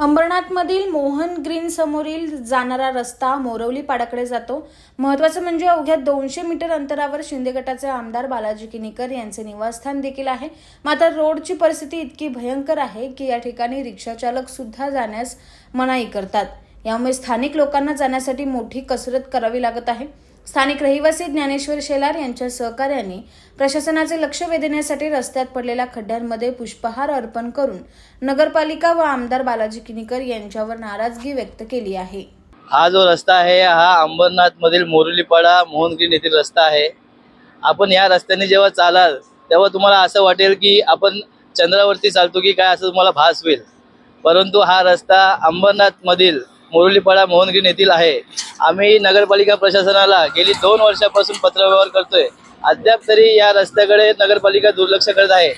अंबरनाथमधील Mohan green समोरील जाणारा रस्ता मोरवली पाडाकडे जातो. महत्वाचं म्हणजे अवघ्या दोनशे मीटर अंतरावर शिंदे गटाचे आमदार बालाजी किनीकर यांचे निवासस्थान देखील आहे. मात्र रोडची परिस्थिती इतकी भयंकर आहे की या ठिकाणी रिक्षाचालक सुद्धा जाण्यास मनाई करतात. यामुळे स्थानिक लोकांना जाण्यासाठी मोठी कसरत करावी लागत आहे. स्थानिक रहिवासी ज्ञानेश्वर शेलार यांच्या सहकार्याने प्रशासनाचे लक्ष वेधण्यासाठी रस्त्यात पडलेल्या खड्ड्यांमध्ये पुष्पहार अर्पण करून नगरपालिका व आमदार बालाजी किनीकर यांच्यावर नाराजगी व्यक्त केली आहे. हा जो रस्ता आहे हा अंबरनाथ मधील मोरलीपाडा मोहनगिरी येथील रस्ता आहे. आपण या रस्त्याने जेव्हा चालाल तेव्हा तुम्हाला असं वाटेल की आपण चंद्रावरती चालतो की काय असं तुम्हाला भास होईल. परंतु हा रस्ता अंबरनाथ मधील मुरुलीपाडा मोहनगिरी येथील आहे. आम्ही नगरपालिका प्रशासनाला गेली दोन वर्षापासून पत्रव्यवहार करतोय. अद्याप तरी या रस्त्याकडे नगरपालिका दुर्लक्ष करत आहे.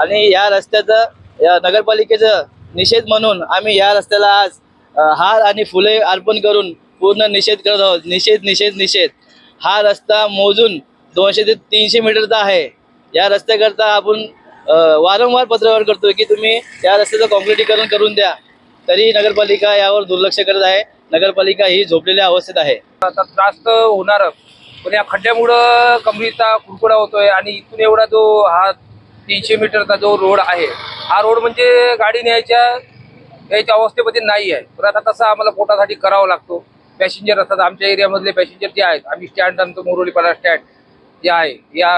आणि या रस्त्याचं या नगरपालिकेचं निषेध म्हणून आम्ही या रस्त्याला आज हार आणि फुले अर्पण करून पूर्ण निषेध करत आहोत. निषेध निषेध निषेध. हा रस्ता मोजून दोनशे ते तीनशे मीटरचा आहे. या रस्त्याकरता आपण वारंवार पत्रव्यवहार करतोय की तुम्ही या रस्त्याचं कॉन्क्रिटीकरण करून द्या. तरी नगरपालिका यावर दुर्लक्ष करत आहे. नगरपालिका ही झोपलेल्या अवस्थेत आहे. आता त्रास तर होणारच. पण या खड्ड्यामुळं कमरीचा कुरकुडा होतोय आणि इथून एवढा जो हा तीनशे मीटरचा जो रोड आहे हा रोड म्हणजे गाडी न्यायच्या यायच्या अवस्थेमध्ये नाही आहे. तर आता तसं आम्हाला पोटासाठी करावा लागतो. पॅसेंजर असतात. आमच्या एरियामधले पॅसेंजर जे आहेत आम्ही स्टँड आणतो मोरोलीपाडा स्टँड जे आहे या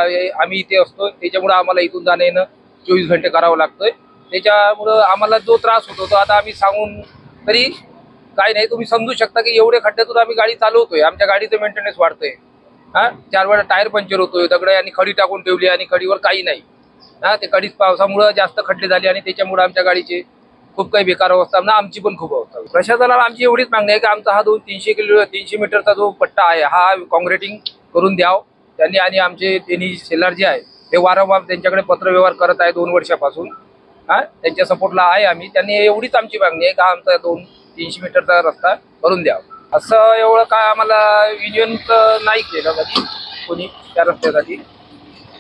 आम्ही इथे असतो. त्याच्यामुळं आम्हाला इथून जाणं येणं चोवीस घंटे करावं लागतोय. त्याच्यामुळं आम्हाला जो त्रास होतो तो आता आम्ही सांगून तरी काय नाही. तुम्ही समजू शकता की एवढे खड्ड्यातून आम्ही गाडी चालवतोय. आमच्या गाडीचं मेंटेनन्स वाढतंय. हा? चार वेळा टायर पंक्चर होतोय दगड आणि खडी टाकून ठेवली आणि खडीवर काही नाही. हा? ते खडीच पावसामुळं जास्त खड्डे झाले आणि त्याच्यामुळे आमच्या गाडीचे खूप काही बेकार अवस्था ना आमची पण खूप अवस्था. प्रशासनाला आमची एवढीच मागणी आहे की आमचा हा दोन तीनशे किलो तीनशे मीटरचा जो पट्टा आहे हा कॉन्क्रिटिंग करून द्याव. त्यांनी आणि आमचे त्यांनी सेलर जे आहे ते वारंवार त्यांच्याकडे पत्रव्यवहार करत आहे दोन वर्षापासून. हा त्यांच्या सपोर्टला आहे आम्ही. त्यांनी एवढीच आमची मागणी आहे. का आमचा दोन तीनशे मीटरचा रस्ता करून द्यावा. असं एवढं काय आम्हाला युनियन नाही केलं कधी. कोणी त्या रस्त्यासाठी.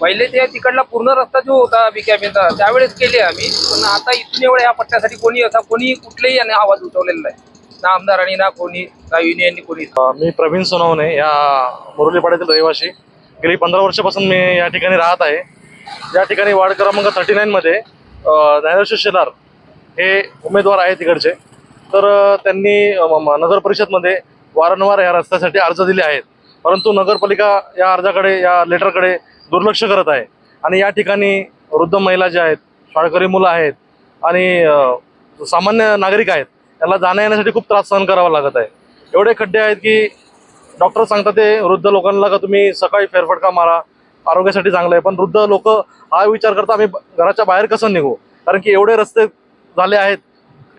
पहिले ते तिकडला पूर्ण रस्ता जो होता बिकॅबीचा त्यावेळेस केले आम्ही. पण आता इथून एवढ्या या पट्ट्यासाठी कोणी असा कोणी कुठलेही याने आवाज उठवलेला नाही. ना आमदारांनी ना कोणी ना युनियननी कोणी. मी प्रवीण सोनवणे या मुरलीपाड्यातील रहिवासी. गेली पंधरा वर्षापासून मी या ठिकाणी राहत आहे. या ठिकाणी वार्ड क्रमांक थर्टी नाईनमध्ये ज्ञानेश्वर शेलार हे उमेदवार आहेत तिकडचे. तर त्यांनी नगर परिषदमध्ये वारंवार या रस्त्यासाठी अर्ज दिले आहेत. परंतु नगरपालिका या अर्जाकडे या लेटरकडे दुर्लक्ष करत आहे. आणि या ठिकाणी वृद्ध महिला ज्या आहेत शाळकरी मुलं आहेत आणि सामान्य नागरिक आहेत त्यांना जाण्या येण्यासाठी खूप त्रास सहन करावा लागत आहे. एवढे खड्डे आहेत की डॉक्टर सांगतात ते वृद्ध लोकांना का तुम्ही सकाळी फेरफटका मारा आरोग्यासाठी चांगलं आहे. पण वृद्ध लोक हा विचार करता आम्ही घराच्या बाहेर कसं निघू? कारण की एवढे रस्ते झाले आहेत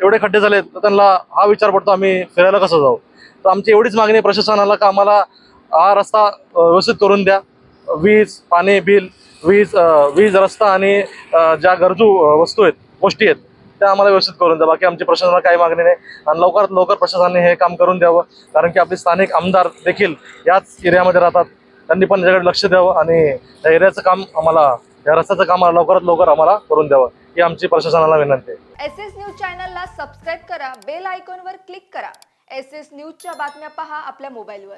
एवढे खड्डे झाले तर त्यांना हा विचार पडतो आम्ही फिरायला कसं जाऊ? तर आमची एवढीच मागणी आहे प्रशासनाला का आम्हाला हा रस्ता व्यवस्थित करून द्या. वीज पाणी बिल वीज वीज रस्ता आणि ज्या गरजू वस्तू आहेत गोष्टी आहेत त्या आम्हाला व्यवस्थित करून द्या. बाकी आमची प्रशासनाला काही मागणी नाही. आणि लवकरात लवकर प्रशासनाने हे काम करून द्यावं. कारण की आपले स्थानिक आमदार देखील याच एरियामध्ये राहतात. त्यांनी पण याच्याकडे लक्ष द्यावं आणि या एरियाचं काम आम्हाला या रस्त्याचं काम लवकरात लवकर आम्हाला करून द्यावं ही आमची प्रशासनाला विनंती आहे. एस एस न्यूज चॅनलला सबस्क्राईब करा बेल आयकॉनवर क्लिक करा. एस एस न्यूजच्या बातम्या पहा आपल्या मोबाईलवर.